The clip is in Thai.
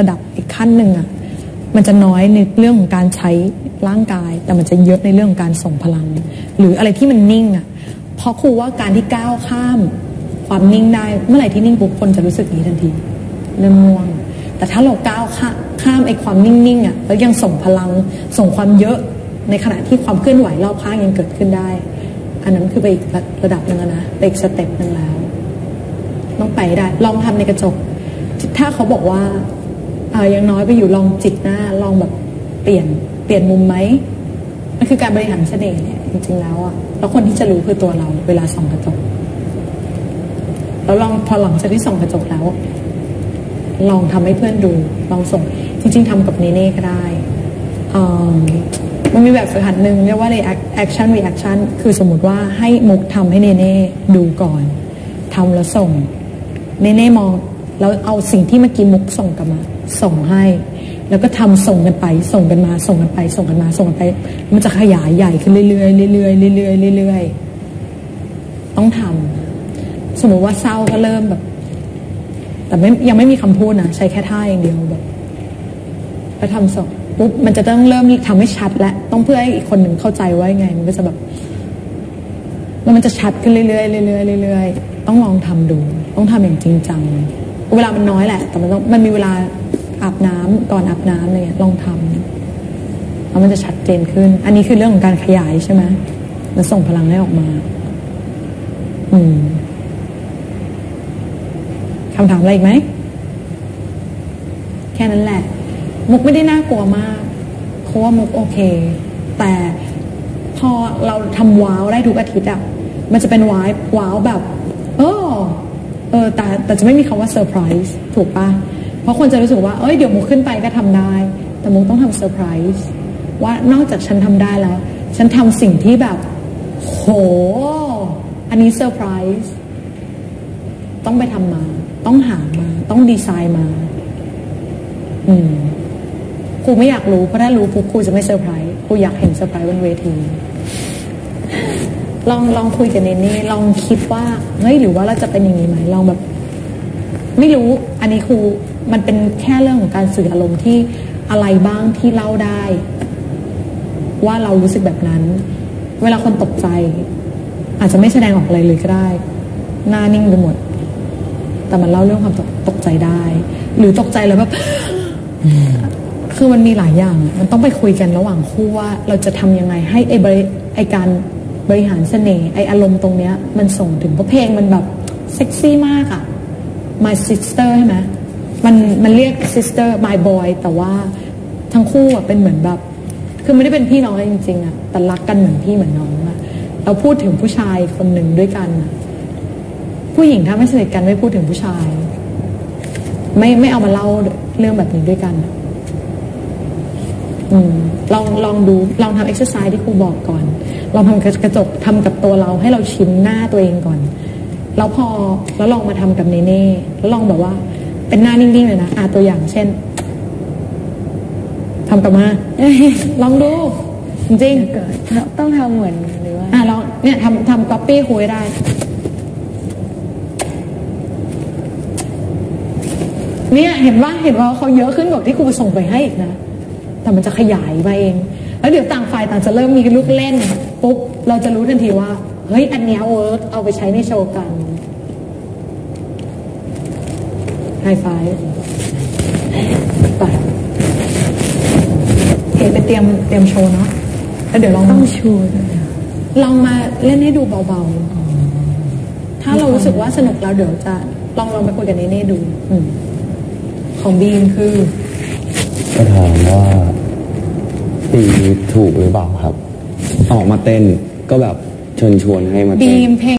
ระดับอีกขั้นหนึ่งอะมันจะน้อยในเรื่องของการใช้ร่างกาย แต่มันจะเยอะในเรื่องของการส่งพลัง หรืออะไรที่มันนิ่งอะเพราะครูว่าการที่ก้าวข้ามความนิ่งได้เมื่อไหร่ที่นิ่งปุ๊บคนจะรู้สึกนี้ทันทีเริ่มง่วง แต่ถ้าเราก้าวข้าข้ามไอ้ความนิ่งๆอะแล้วยังส่งพลังส่งความเยอะในขณะที่ความเคลื่อนไหวรอบข้างยังเกิดขึ้นได้ อันนั้นคือไปอีกระดับหนึ่งแล้วนะไปอีกสเต็ปหนึ่งแล้วต้องไปได้ ลองทำในกระจก ถ้าเขาบอกว่า เออยังน้อยไปอยู่ลองจิตหน้าลองแบบเปลี่ยนเปลี่ยนมุมไหมมันคือการบริหารเสน่ห์เนี่ยจริงๆแล้วอะแล้วคนที่จะรู้คือตัวเราเวลาส่องกระจกแล้วลองพอหลังจากที่ส่องกระจกแล้ว ลองทำให้เพื่อนดูลองส่ง จริง ๆทำกับเนเน่ก็ได้มันมีแบบฝึกหัดหนึ่งเรียกว่า reaction reaction คือสมมติว่าให้มุกทำให้เนเน่ดูก่อนทำแล้วส่ง เนเน่มอง แล้วเอาสิ่งที่เมื่อกี้มุกส่งกลับมา ส่งให้ แล้วก็ทำส่งกันไป ส่งกันมา ส่งกันไป ส่งกันมา ส่งกันไป มันจะขยายใหญ่ขึ้นเรื่อยๆเรื่อยๆเรื่อยๆเรื่อยๆต้องทำสมมติว่าเศร้าก็เริ่มแบบ แต่ไม่ยังไม่มีคำพูดนะใช้แค่ท่าอย่างเดียวแบบแล้วทำส่งปุ๊บมันจะต้องเริ่มทำให้ชัดและต้องเพื่อให้อีกคนหนึ่งเข้าใจว่ายังไง มันก็จะแบบแล้วมันจะชัดขึ้นเรื่อยๆเรื่อยๆเรื่อยๆต้องลองทำดู ต้องทำอย่างจริงจัง เวลามันน้อยแหละ แต่มันต้องมันมีเวลาอาบน้ำก่อนอาบน้ำอะไรเงี้ยลองทำแล้วมันจะชัดเจนขึ้น อันนี้คือเรื่องของการขยายใช่ไหมแล้วส่งพลังให้ออกมา อืมคำถามอะไรอีกไหม แค่นั้นแหละ มุกไม่ได้น่ากลัวมาก เพราะว่ามุกโอเค แต่พอเราทำว้าวได้ทุกอาทิตย์อะมันจะเป็นว้าวว้าวแบบ เออ เออแต่แต่จะไม่มีคำว่าเซอร์ไพรส์ถูกปะเพราะคนจะรู้สึกว่าเอ้ยเดี๋ยวมุกขึ้นไปก็ทำได้ แต่มุกต้องทำเซอร์ไพรส์ว่านอกจากฉันทำได้แล้ว ฉันทำสิ่งที่แบบ โห อันนี้เซอร์ไพรส์ต้องไปทำมา ต้องหามา ต้องดีไซน์มา อืมครูไม่อยากรู้เพราะถ้ารู้ปุ๊บครูจะไม่เซอร์ไพรส์ครูอยากเห็นเซอร์ไพรส์บนเวที ลองลองคุยกับเนเน่ลองคิดว่าเฮ้ยหรือว่าเราจะเป็นอย่างนี้ไหมลองแบบ ไม่รู้อันนี้ครูมันเป็นแค่เรื่องของการสื่ออารมณ์ที่อะไรบ้างที่เล่าได้ ว่าเรารู้สึกแบบนั้น เวลาคนตกใจ อาจจะไม่แสดงออกอะไรเลยก็ได้หน้านิ่งไปหมด แต่มันเล่าเรื่องความตกตกใจได้ หรือตกใจแล้วแบบคือมันมีหลายอย่าง มันต้องไปคุยกันระหว่างคู่ว่าเราจะทำยังไงให้ไอ้ไอ้การ บริหารเสน่ห์ไออารมณ์ตรงเนี้ย มันส่งถึงเพราะเพลงมันแบบเซ็กซี่มากอะ my sister ใช่ไหมมันมันเรียก sister my boy แต่ว่าทั้งคู่อะเป็นเหมือนแบบ คือไม่ได้เป็นพี่น้องจริงๆอะแต่รักกันเหมือนพี่เหมือนน้องอะเราพูดถึงผู้ชายคนหนึ่งด้วยกัน ผู้หญิงถ้าไม่สนิทกันไม่พูดถึงผู้ชาย ไม่ไม่เอามาเล่าเรื่องแบบนี้ด้วยกันอะ ลองลองดูลองทำเอ็กซ์ไซส์ที่ครูบอกก่อน ลองทำกระจกทำกับตัวเราให้เราชินหน้าตัวเองก่อน แล้วพอแล้วลองมาทำกับเนเน่แล้วลองแบบว่าเป็นหน้านิ่งๆเลยนะอาตัวอย่างเช่นทำกับมาลองดู จริงเกิดต้องทำเหมือนหรือว่าๆอะลองเนี่ยทำทำก๊อปปี้คุยได้ เนี่ยเห็นว่าเห็นว่าเขาเยอะขึ้นกว่าที่ครูส่งไปให้อีกนะ แต่มันจะขยายมาเอง แล้วเดี๋ยวต่างฝ่ายต่างจะเริ่มมีลูกเล่นปุ๊บเราจะรู้ทันทีว่า เฮ้ย อันเนี้ยเวิร์กเอาไปใช้ในโชว์กันไฮไฟไปเห็นไปเตรียมเตรียมโชว์เนาะแล้วเดี๋ยวลองต้องชูด้วยลองมาเล่นให้ดูเบาๆ ถ้าเรารู้สึกว่าสนุกแล้วเดี๋ยวจะลองลองไปคุยกับเนเน่ดู ของบีมคือ ก็ถามว่าตีถูกหรือเปล่าครับ ออกมาเต้นก็แบบเชิญชวนให้มาบีเต้นมเพลง